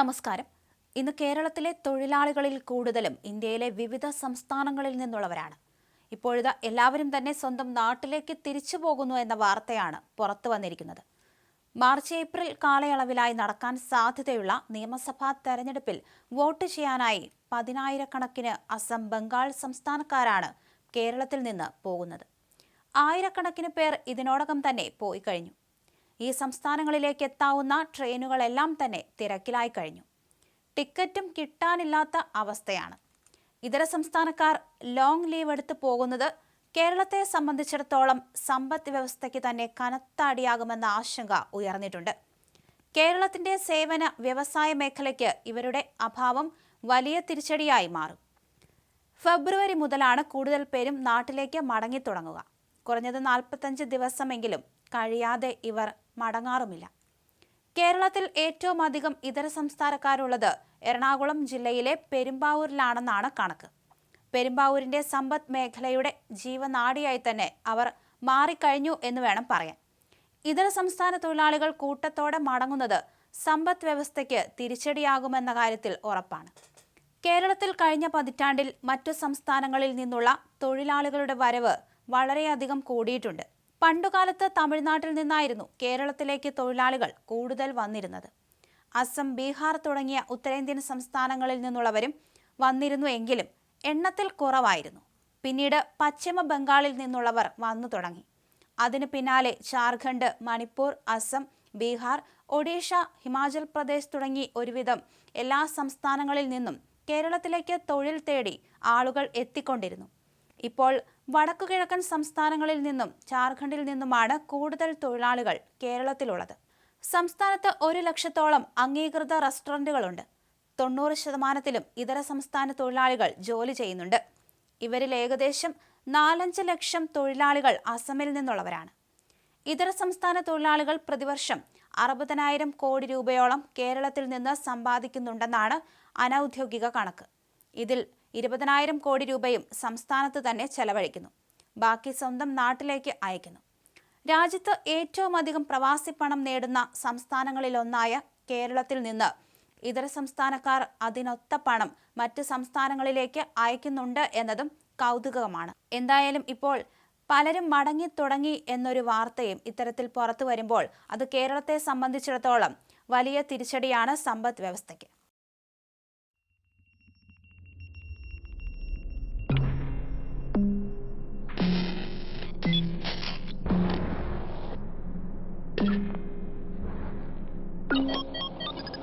നമസ്കാരം. ഇന്ന് കേരളത്തിലെ തൊഴിലാളികളിൽ കൂടുതലും ഇന്ത്യയിലെ വിവിധ സംസ്ഥാനങ്ങളിൽ നിന്നുള്ളവരാണ്. ഇപ്പോഴത് എല്ലാവരും തന്നെ സ്വന്തം നാട്ടിലേക്ക് തിരിച്ചു പോകുന്നു എന്ന വാർത്തയാണ് പുറത്തു വന്നിരിക്കുന്നത്. മാർച്ച് ഏപ്രിൽ കാലയളവിലായി നടക്കാൻ സാധ്യതയുള്ള നിയമസഭാ തെരഞ്ഞെടുപ്പിൽ വോട്ട് ചെയ്യാനായി പതിനായിരക്കണക്കിന് അസം ബംഗാൾ സംസ്ഥാനക്കാരാണ് കേരളത്തിൽ നിന്ന് പോകുന്നത്. ആയിരക്കണക്കിന് പേർ ഇതിനോടകം തന്നെ പോയി കഴിഞ്ഞു. ഈ സംസ്ഥാനങ്ങളിലേക്ക് എത്താവുന്ന ട്രെയിനുകളെല്ലാം തന്നെ തിരക്കിലായി കഴിഞ്ഞു. ടിക്കറ്റും കിട്ടാനില്ലാത്ത അവസ്ഥയാണ്. ഇതര സംസ്ഥാനക്കാർ ലോങ് ലീവ് എടുത്ത് പോകുന്നത് കേരളത്തെ സംബന്ധിച്ചിടത്തോളം സമ്പദ് വ്യവസ്ഥയ്ക്ക് തന്നെ കനത്ത അടിയാകുമെന്ന ആശങ്ക ഉയർന്നിട്ടുണ്ട്. കേരളത്തിന്റെ സേവന വ്യവസായ മേഖലയ്ക്ക് ഇവരുടെ അഭാവം വലിയ തിരിച്ചടിയായി മാറും. ഫെബ്രുവരി മുതലാണ് കൂടുതൽ പേരും നാട്ടിലേക്ക് മടങ്ങിത്തുടങ്ങുക. കുറഞ്ഞത് നാൽപ്പത്തഞ്ച് ദിവസമെങ്കിലും കഴിയാതെ ഇവർ മടങ്ങാറുമില്ല. കേരളത്തിൽ ഏറ്റവും അധികം ഇതര സംസ്ഥാനക്കാരുള്ളത് എറണാകുളം ജില്ലയിലെ പെരുമ്പാവൂരിലാണെന്നാണ് കണക്ക്. പെരുമ്പാവൂരിന്റെ സമ്പദ് മേഖലയുടെ ജീവനാടിയായി തന്നെ അവർ മാറിക്കഴിഞ്ഞു എന്ന് വേണം പറയാൻ. ഇതര സംസ്ഥാന തൊഴിലാളികൾ കൂട്ടത്തോടെ മടങ്ങുന്നത് സമ്പദ് വ്യവസ്ഥയ്ക്ക് തിരിച്ചടിയാകുമെന്ന കാര്യത്തിൽ ഉറപ്പാണ്. കേരളത്തിൽ കഴിഞ്ഞ പതിറ്റാണ്ടിൽ മറ്റു സംസ്ഥാനങ്ങളിൽ നിന്നുള്ള തൊഴിലാളികളുടെ വരവ് വളരെയധികം കൂടിയിട്ടുണ്ട്. പണ്ടുകാലത്ത് തമിഴ്നാട്ടിൽ നിന്നായിരുന്നു കേരളത്തിലേക്ക് തൊഴിലാളികൾ കൂടുതൽ വന്നിരുന്നത്. അസം ബീഹാർ തുടങ്ങിയ ഉത്തരേന്ത്യൻ സംസ്ഥാനങ്ങളിൽ നിന്നുള്ളവരും വന്നിരുന്നു എങ്കിലും എണ്ണത്തിൽ കുറവായിരുന്നു. പിന്നീട് പശ്ചിമ ബംഗാളിൽ നിന്നുള്ളവർ വന്നു തുടങ്ങി. അതിനു പിന്നാലെ ജാർഖണ്ഡ് മണിപ്പൂർ അസം ബീഹാർ ഒഡീഷ ഹിമാചൽ പ്രദേശ് തുടങ്ങി ഒരുവിധം എല്ലാ സംസ്ഥാനങ്ങളിൽ നിന്നും കേരളത്തിലേക്ക് തൊഴിൽ തേടി ആളുകൾ എത്തിക്കൊണ്ടിരുന്നു. ഇപ്പോൾ വടക്കുകിഴക്കൻ സംസ്ഥാനങ്ങളിൽ നിന്നും ജാർഖണ്ഡിൽ നിന്നുമാണ് കൂടുതൽ തൊഴിലാളികൾ കേരളത്തിലുള്ളത്. സംസ്ഥാനത്ത് ഒരു ലക്ഷത്തോളം അംഗീകൃത റെസ്റ്റോറന്റുകളുണ്ട് തൊണ്ണൂറ് ശതമാനത്തിലും ഇതര സംസ്ഥാന തൊഴിലാളികൾ ജോലി ചെയ്യുന്നുണ്ട്. ഇവരിൽ ഏകദേശം നാലഞ്ച് ലക്ഷം തൊഴിലാളികൾ അസമിൽ നിന്നുള്ളവരാണ്. ഇതര സംസ്ഥാന തൊഴിലാളികൾ പ്രതിവർഷം അറുപതിനായിരം കോടി രൂപയോളം കേരളത്തിൽ നിന്ന് സമ്പാദിക്കുന്നുണ്ടെന്നാണ് അനൌദ്യോഗിക കണക്ക്. ഇതിൽ ഇരുപതിനായിരം കോടി രൂപയും സംസ്ഥാനത്ത് തന്നെ ചെലവഴിക്കുന്നു. ബാക്കി സ്വന്തം നാട്ടിലേക്ക് അയക്കുന്നു. രാജ്യത്ത് ഏറ്റവും അധികം പ്രവാസി പണം നേടുന്ന സംസ്ഥാനങ്ങളിലൊന്നായ കേരളത്തിൽ നിന്ന് ഇതര സംസ്ഥാനക്കാർ അതിനൊത്ത പണം മറ്റ് സംസ്ഥാനങ്ങളിലേക്ക് അയക്കുന്നുണ്ട് എന്നതും കൗതുകമാണ്. എന്തായാലും ഇപ്പോൾ പലരും മടങ്ങി തുടങ്ങി എന്നൊരു വാർത്തയും ഇത്തരത്തിൽ പുറത്തു വരുമ്പോൾ അത് കേരളത്തെ സംബന്ധിച്ചിടത്തോളം വലിയ തിരിച്ചടിയാണ് സമ്പദ് വ്യവസ്ഥയ്ക്ക്. うん。